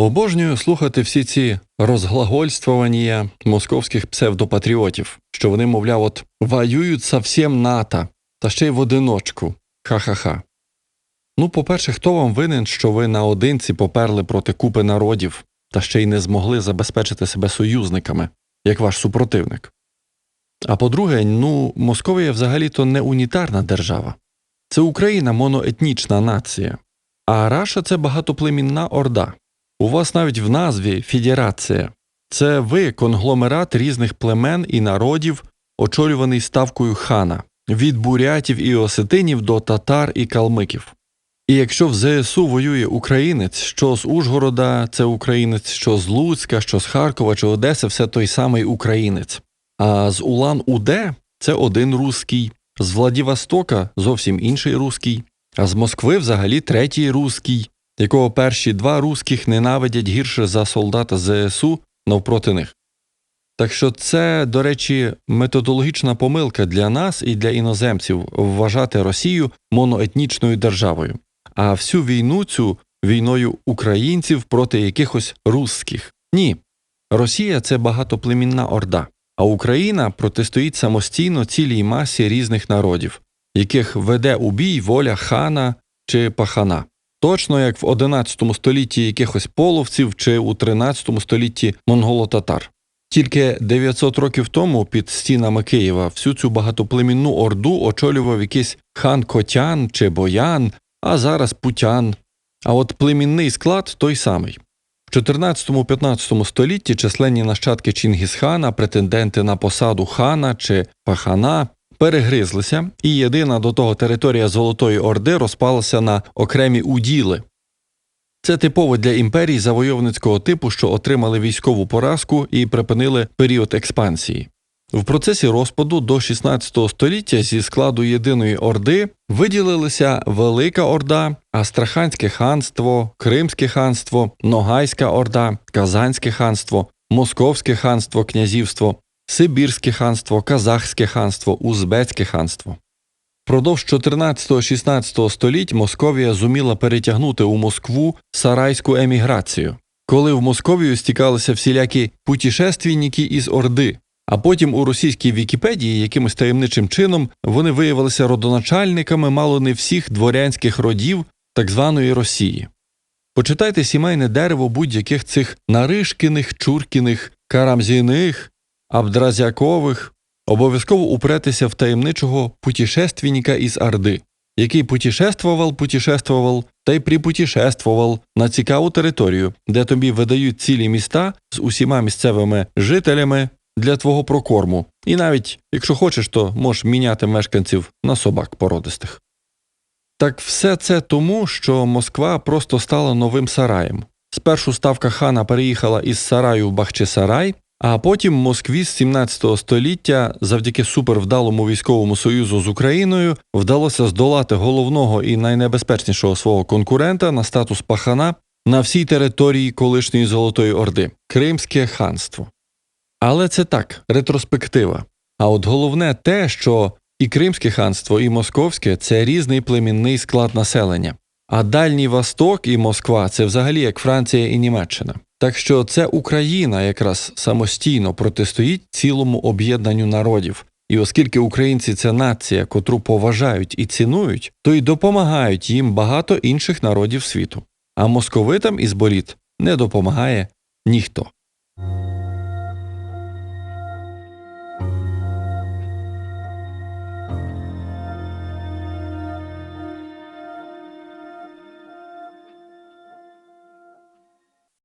Обожнюю слухати всі ці розглагольствування московських псевдопатріотів, що вони, мовляв, от воюють со всім НАТО, та ще й в одиночку. Ха-ха-ха. Ну, по-перше, хто вам винен, що ви наодинці поперли проти купи народів та ще й не змогли забезпечити себе союзниками, як ваш супротивник? А по-друге, ну, Московія взагалі-то не унітарна держава. Це Україна моноетнічна нація, а Раша це багатоплемінна орда. У вас навіть в назві Федерація. Це ви конгломерат різних племен і народів, очолюваний ставкою хана від бурятів і осетинів до татар і калмиків. І якщо в ЗСУ воює українець, що з Ужгорода це українець, що з Луцька, що з Харкова чи Одеси, все той самий українець. А з Улан Уде це один руський, з Владивостока зовсім інший руський, а з Москви взагалі третій руський, якого перші два руських ненавидять гірше за солдата ЗСУ навпроти них. Так що це, до речі, методологічна помилка для нас і для іноземців вважати Росію моноетнічною державою, а всю війну цю війною українців проти якихось русських. Ні. Росія це багатоплемінна орда, а Україна протистоїть самостійно цілій масі різних народів, яких веде у бій воля хана чи пахана. Точно як в 11 столітті якихось половців чи у 13 столітті монголо-татар. Тільки 900 років тому під стінами Києва всю цю багатоплемінну орду очолював якийсь хан Котян чи Боян, а зараз Путян. А от племінний склад той самий. В 14-15 столітті численні нащадки Чингісхана, претенденти на посаду хана чи пахана перегризлися, і єдина до того територія Золотої Орди розпалася на окремі уділи. Це типово для імперій завойовницького типу, що отримали військову поразку і припинили період експансії. В процесі розпаду до 16 століття зі складу єдиної орди виділилися Велика Орда, Астраханське ханство, Кримське ханство, Ногайська Орда, Казанське ханство, Московське ханство, князівство, Сибірське ханство, Казахське ханство, Узбецьке ханство. Впродовж 14-16 століть Московія зуміла перетягнути у Москву сарайську еміграцію, коли в Московію стікалися всілякі путішественники із Орди, а потім у російській Вікіпедії якимось таємничим чином вони виявилися родоначальниками мало не всіх дворянських родів так званої Росії. Почитайте сімейне дерево будь-яких цих Наришкіних, Чуркіних, Карамзіних, Абдразякових, обов'язково упретися в таємничого путешественника із Орди, який путешествував, путешествував та й припутешествував на цікаву територію, де тобі видають цілі міста з усіма місцевими жителями для твого прокорму. І навіть, якщо хочеш, то можеш міняти мешканців на собак породистих. Так все це тому, що Москва просто стала новим сараєм. Спершу ставка хана переїхала із сараю в Бахчисарай, а потім Москві з 17 століття, завдяки супервдалому військовому союзу з Україною, вдалося здолати головного і найнебезпечнішого свого конкурента на статус пахана на всій території колишньої Золотої Орди Кримське ханство. Але це так, ретроспектива. А от головне те, що і Кримське ханство, і Московське це різний племінний склад населення. А Дальній Восток і Москва це взагалі як Франція і Німеччина. Так що це Україна якраз самостійно протистоїть цілому об'єднанню народів. І оскільки українці це нація, котру поважають і цінують, то й допомагають їм багато інших народів світу. А московитам із боліт не допомагає ніхто.